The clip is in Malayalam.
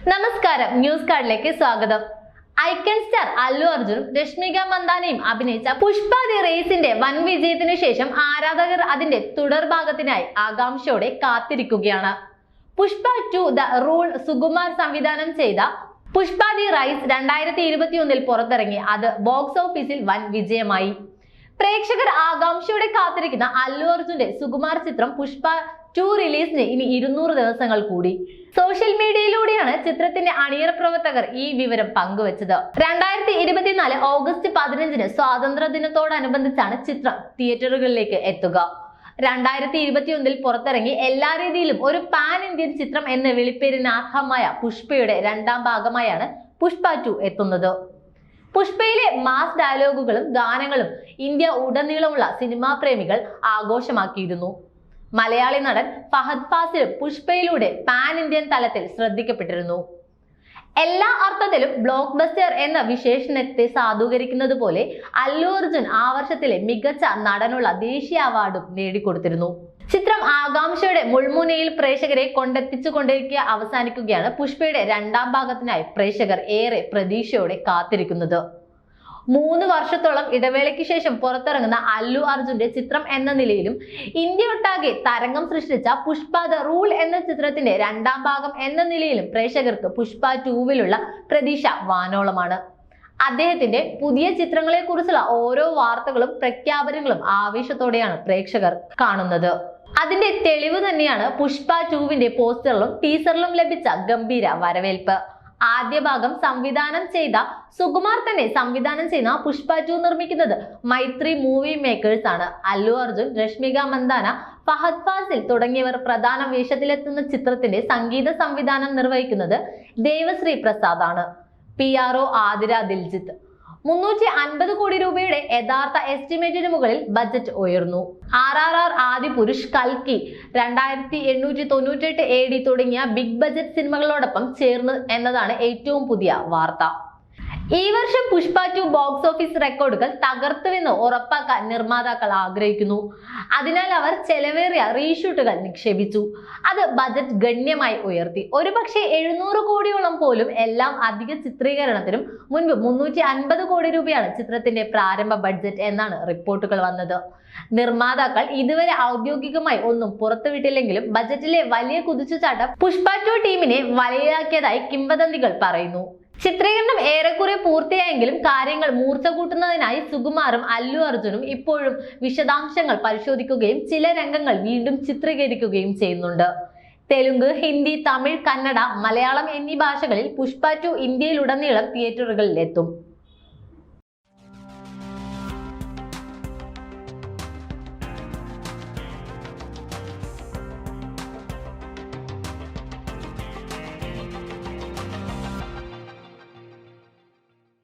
നമസ്കാരം ന്യൂസ് കാർഡിലേക്ക് സ്വാഗതം. ഐക്കൺ സ്റ്റാർ അല്ലു അർജുനും രശ്മിക മന്ദാനയും അഭിനയിച്ച പുഷ്പ ദി റേസിന്റെ വൻ വിജയത്തിനു ശേഷം ആരാധകർ അതിന്റെ തുടർഭാഗത്തിനായി ആകാംക്ഷയോടെ കാത്തിരിക്കുകയാണ്. Pushpa two the rule Sukumar സംവിധാനം ചെയ്ത പുഷ്പ ദി റൈസ് രണ്ടായിരത്തി ഇരുപത്തി ഒന്നിൽ പുറത്തിറങ്ങി. അത് ബോക്സ് ഓഫീസിൽ വൻ വിജയമായി. പ്രേക്ഷകർ ആകാംക്ഷയോടെ കാത്തിരിക്കുന്ന അല്ലു അർജുന്റെ സുകുമാർ ചിത്രം പുഷ്പ ടു റിലീസിന് ഇനി ഇരുന്നൂറ് ദിവസങ്ങൾ കൂടി. സോഷ്യൽ മീഡിയയിലൂടെയാണ് ചിത്രത്തിന്റെ അണിയറ പ്രവർത്തകർ ഈ വിവരം പങ്കുവച്ചത്. രണ്ടായിരത്തി ഇരുപത്തിനാല് ഓഗസ്റ്റ് പതിനഞ്ചിന് സ്വാതന്ത്ര്യ ദിനത്തോടനുബന്ധിച്ചാണ് ചിത്രം തിയേറ്ററുകളിലേക്ക് എത്തുക. രണ്ടായിരത്തി ഇരുപത്തിയൊന്നിൽ പുറത്തിറങ്ങി എല്ലാ രീതിയിലും ഒരു പാൻ ഇന്ത്യൻ ചിത്രം എന്ന വിളിപ്പേരിന് അർഹമായ പുഷ്പയുടെ രണ്ടാം ഭാഗമായാണ് പുഷ്പ ടു എത്തുന്നത്. പുഷ്പയിലെ മാസ് ഡയലോഗുകളും ഗാനങ്ങളും ഇന്ത്യ ഉടനീളമുള്ള സിനിമാ പ്രേമികൾ ആഘോഷമാക്കിയിരുന്നു. മലയാളി നടൻ ഫഹദ് ഫാസിൽ പുഷ്പയിലൂടെ പാൻ ഇന്ത്യൻ തലത്തിൽ ശ്രദ്ധിക്കപ്പെട്ടിരുന്നു. എല്ലാ അർത്ഥത്തിലും ബ്ലോക്ക് ബസ്റ്റർ എന്ന വിശേഷണത്തെ സാധൂകരിക്കുന്നത് പോലെ അല്ലു അർജുൻ ആ വർഷത്തിലെ മികച്ച നടനുള്ള ദേശീയ അവാർഡും നേടിക്കൊടുത്തിരുന്നു. ചിത്രം ആകാംക്ഷയുടെ മുൾമുനയിൽ പ്രേക്ഷകരെ കൊണ്ടെത്തിച്ചുകൊണ്ടിരിക്കുക അവസാനിക്കുകയാണ് പുഷ്പയുടെ രണ്ടാം ഭാഗത്തിനായി പ്രേക്ഷകർ ഏറെ പ്രതീക്ഷയോടെ കാത്തിരിക്കുന്നത്. മൂന്ന് വർഷത്തോളം ഇടവേളയ്ക്ക് ശേഷം പുറത്തിറങ്ങുന്ന അല്ലു അർജുന്റെ ചിത്രം എന്ന നിലയിലും ഇന്ത്യ ഒട്ടാകെ തരംഗം സൃഷ്ടിച്ച പുഷ്പ ദ റൂൾ എന്ന ചിത്രത്തിന്റെ രണ്ടാം ഭാഗം എന്ന നിലയിലും പ്രേക്ഷകർക്ക് പുഷ്പ ടൂവിലുള്ള പ്രതീക്ഷ വാനോളമാണ്. അദ്ദേഹത്തിന്റെ പുതിയ ചിത്രങ്ങളെ കുറിച്ചുള്ള ഓരോ വാർത്തകളും പ്രഖ്യാപനങ്ങളും ആവേശത്തോടെയാണ് പ്രേക്ഷകർ കാണുന്നത്. അതിന്റെ തെളിവ് തന്നെയാണ് പുഷ്പ ടൂവിന്റെ പോസ്റ്ററിലും ടീസറിലും ലഭിച്ച ഗംഭീര വരവേൽപ്പ്. ആദ്യ ഭാഗം സംവിധാനം ചെയ്ത സുകുമാർ തന്നെ സംവിധാനം ചെയ്യുന്ന പുഷ്പ ടു നിർമ്മിക്കുന്നത് മൈത്രി മൂവി മേക്കേഴ്സ് ആണ്. അല്ലു അർജുൻ രശ്മിക മന്ദാന ഫഹദ് ഫാസിൽ തുടങ്ങിയവർ പ്രധാന വേഷത്തിലെത്തുന്ന ചിത്രത്തിന്റെ സംഗീത സംവിധാനം നിർവഹിക്കുന്നത് ദേവശ്രീ പ്രസാദ് ആണ്. P R O Athira Diljith. മുന്നൂറ്റി അൻപത് കോടി രൂപയുടെ യഥാർത്ഥ എസ്റ്റിമേറ്റിന് മുകളിൽ ബജറ്റ് ഉയർന്നു. R R R Adipurush കൽക്കി രണ്ടായിരത്തി എണ്ണൂറ്റി തൊണ്ണൂറ്റെട്ട് എ ഡി തുടങ്ങിയ ബിഗ് ബജറ്റ് സിനിമകളോടൊപ്പം ചേർന്ന് എന്നതാണ് ഏറ്റവും പുതിയ വാർത്ത. ഈ വർഷം പുഷ്പ ടു ബോക്സ് ഓഫീസ് റെക്കോർഡുകൾ തകർത്തുവെന്ന് ഉറപ്പാക്കാൻ നിർമ്മാതാക്കൾ ആഗ്രഹിക്കുന്നു. അതിനാൽ അവർ ചെലവേറിയ റീഷൂട്ടുകൾ നിക്ഷേപിച്ചു. അത് ബജറ്റ് ഗണ്യമായി ഉയർത്തി. ഒരുപക്ഷെ എഴുന്നൂറ് കോടിയോളം പോലും എല്ലാം അധിക ചിത്രീകരണത്തിനും മുൻപ് മുന്നൂറ്റി അൻപത് കോടി രൂപയാണ് ചിത്രത്തിന്റെ പ്രാരംഭ ബഡ്ജറ്റ് എന്നാണ് റിപ്പോർട്ടുകൾ വന്നത്. നിർമ്മാതാക്കൾ ഇതുവരെ ഔദ്യോഗികമായി ഒന്നും പുറത്തുവിട്ടില്ലെങ്കിലും ബജറ്റിലെ വലിയ കുതിച്ചുചാട്ടം പുഷ്പ ടു ടീമിനെ വലയാക്കിയതായി കിംവദന്തികൾ പറയുന്നു. ചിത്രീകരണം ഏറെക്കുറെ പൂർത്തിയായെങ്കിലും കാര്യങ്ങൾ മൂർച്ച കൂട്ടുന്നതിനായി സുകുമാറും അല്ലു അർജുനും ഇപ്പോഴും വിശദാംശങ്ങൾ പരിശോധിക്കുകയും ചില രംഗങ്ങൾ വീണ്ടും ചിത്രീകരിക്കുകയും ചെയ്യുന്നുണ്ട്. തെലുങ്ക് ഹിന്ദി തമിഴ് കന്നഡ മലയാളം എന്നീ ഭാഷകളിൽ പുഷ്പ ടു ഇന്ത്യയിലുടനീളം തിയേറ്ററുകളിൽ എത്തും